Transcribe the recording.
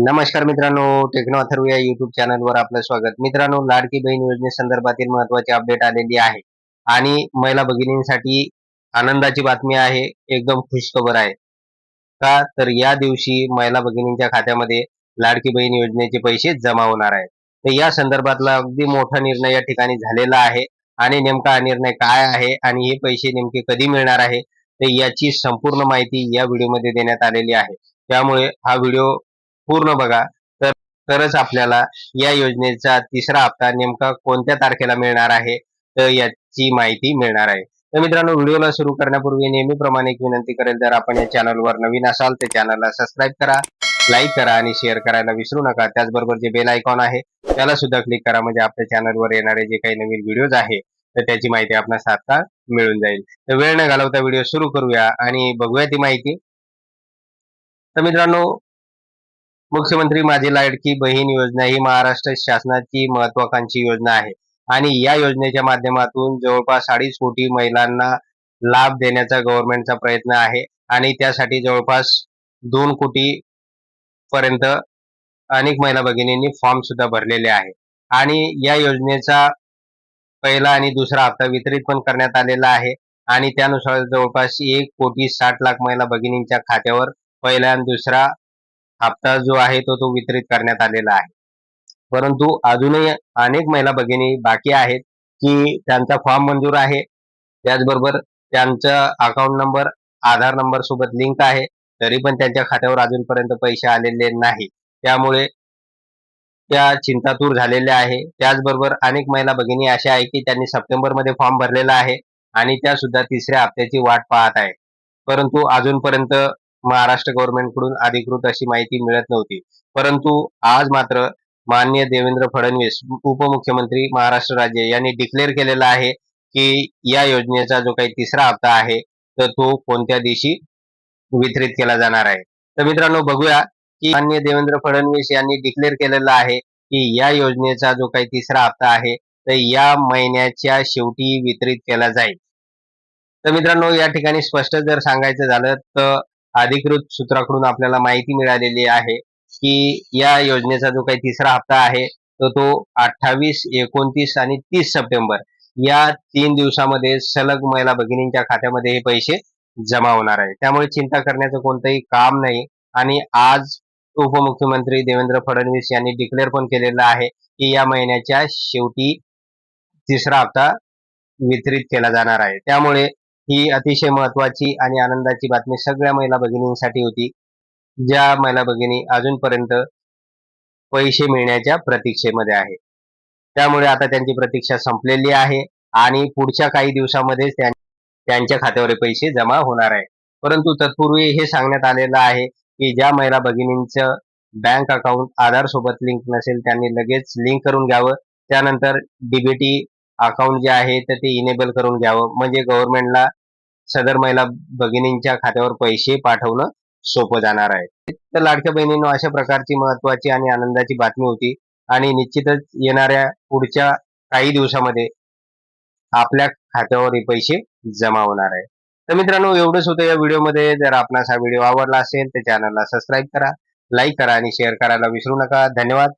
नमस्कार मित्रांनो टेक्नो अथर्व या युट्यूब चॅनलवर आपलं स्वागत. मित्रांनो लाडकी बहीण योजनेसंदर्भातील महत्वाची अपडेट आलेली आहे. आणि महिला भगिनींसाठी आनंदाची बातमी आहे एकदम खुश खबर आहे. का? तर या दिवशी महिला भगिनींच्या खात्यामध्ये लाडकी बहीण योजनेचे पैसे जमा होणार आहेत. तर या संदर्भातला अगदी मोठा निर्णय या ठिकाणी झालेला आहे. आणि नेमका हा निर्णय काय आहे आणि हे पैसे नेमके कधी मिळणार आहे तर याची संपूर्ण माहिती या व्हिडिओमध्ये देण्यात आलेली आहे. त्यामुळे हा व्हिडिओ पूर्ण बघा. तर तरच आपल्याला या योजनेचा तिसरा हप्ता नेमका कोणत्या तारखेला मिळणार आहे? तर याची माहिती मिळणार आहे. तर मित्रांनो व्हिडिओला सुरू करण्यापूर्वी नेहमीप्रमाणे एक विनंती करेल जर आपण या चॅनलवर नवीन असाल तर चॅनलला सबस्क्राईब करा लाईक करा आणि शेअर करायला विसरू नका. त्याचबरोबर जे बेल आयकॉन आहे त्याला सुद्धा क्लिक करा म्हणजे आपल्या चॅनलवर येणारे जे काही नवीन व्हिडिओज आहे तर त्याची माहिती आपणास आता मिळून जाईल. तर वेळ न घालवता व्हिडिओ सुरू करूया आणि बघूया ती माहिती. तर मित्रांनो मुख्यमंत्री माझी लाडकी बहीण योजना ही महाराष्ट्र शासनाची महत्वाकांक्षी योजना आहे. आणि या योजनेच्या माध्यमातून जवळपास अडीच कोटी महिलांना लाभ देण्याचा गव्हर्नमेंटचा प्रयत्न आहे. आणि त्यासाठी जवळपास दोन कोटी पर्यंत अनेक महिला भगिनींनी फॉर्म सुद्धा भरलेले आहे. आणि या योजनेचा पहिला आणि दुसरा हप्ता वितरित पण करण्यात आलेला आहे. आणि त्यानुसार जवळपास एक कोटी साठ लाख महिला भगिनींच्या खात्यावर पहिला आणि दुसरा हप्ता जो आहे तो तो वितरित करण्यात आलेला आहे. परंतु अजूनही अनेक महिला भगिनी बाकी आहेत की त्यांचा फॉर्म मंजूर आहे. त्याचबरोबर त्यांचा अकाउंट नंबर आधार नंबर सोबत लिंक आहे. तरी पण त्यांच्या खात्यावर अजूनपर्यंत पैसे आलेले नाही. त्यामुळे त्या चिंतातूर झालेल्या आहे. त्याचबरोबर अनेक महिला भगिनी अशा आहे की त्यांनी सप्टेंबरमध्ये फॉर्म भरलेला आहे आणि त्या सुद्धा तिसऱ्या हप्त्याची वाट पाहत आहे परंतु अजूनपर्यंत महाराष्ट्र गव्हर्नमेंटकडून अधिकृत अशी माहिती मिळत नव्हती. परंतु आज मात्र माननीय देवेंद्र फडणवीस उपमुख्यमंत्री महाराष्ट्र राज्य यांनी डिक्लेअर केलेला आहे की या योजनेचा जो काही तिसरा हप्ता आहे तर तो कोणत्या दिवशी वितरित केला जाणार आहे? तर मित्रांनो बघूया की माननीय देवेंद्र फडणवीस यांनी डिक्लेअर केलेला आहे की या योजनेचा जो काही तिसरा हप्ता आहे तर या महिन्याच्या शेवटी वितरित केला जाईल. तर मित्रांनो या ठिकाणी स्पष्ट जर सांगायचं झालं तर अधिकृत सूत्राकडून आपल्याला माहिती मिळालेली आहे की या योजनेचा जो काही तिसरा हप्ता आहे तर तो अठ्ठावीस एकोणतीस आणि तीस सप्टेंबर या तीन दिवसामध्ये सलग महिला भगिनींच्या खात्यामध्ये हे पैसे जमा होणार आहे. त्यामुळे चिंता करण्याचं कोणतंही काम नाही. आणि आज उपमुख्यमंत्री देवेंद्र फडणवीस यांनी डिक्लेअर पण केलेलं आहे की या महिन्याच्या शेवटी तिसरा हप्ता वितरित केला जाणार आहे. त्यामुळे ही अतिशय महत्वाची आणि आनंदाची बातमी सगळ्या महिला भगिनींसाठी होती. ज्या महिला भगिनी अजूनपर्यंत पैसे मिळण्याच्या प्रतीक्षेमध्ये आहे. त्यामुळे आता त्यांची प्रतीक्षा संपलेली आहे आणि पुढच्या काही दिवसामध्ये त्यांच्या खात्यावर पैसे जमा होणार आहे परंतु तत्पूर्वी हे सांगण्यात आलेलं आहे की ज्या महिला भगिनींचं बँक अकाउंट आधार सोबत लिंक नसेल त्यांनी लगेच लिंक करून घ्यावं. त्यानंतर डीबीटी अकाउंट जे आहे तर ते इनेबल करून घ्यावं. म्हणजे गव्हर्नमेंटला सदर महिला भगिनींच्या खात्यावर पैसे पाठवणं सोपं जाणार आहे. तर लाडक्या बहिणींनो अशा प्रकारची महत्वाची आणि आनंदाची बातमी होती. आणि निश्चितच येणाऱ्या पुढच्या काही दिवसामध्ये आपल्या खात्यावर हे पैसे जमा होणार आहे. तर मित्रांनो एवढंच होतं या व्हिडिओमध्ये. जर आपणास हा व्हिडिओ आवडला असेल तर चॅनलला सबस्क्राईब करा लाईक करा आणि शेअर करायला विसरू नका. धन्यवाद.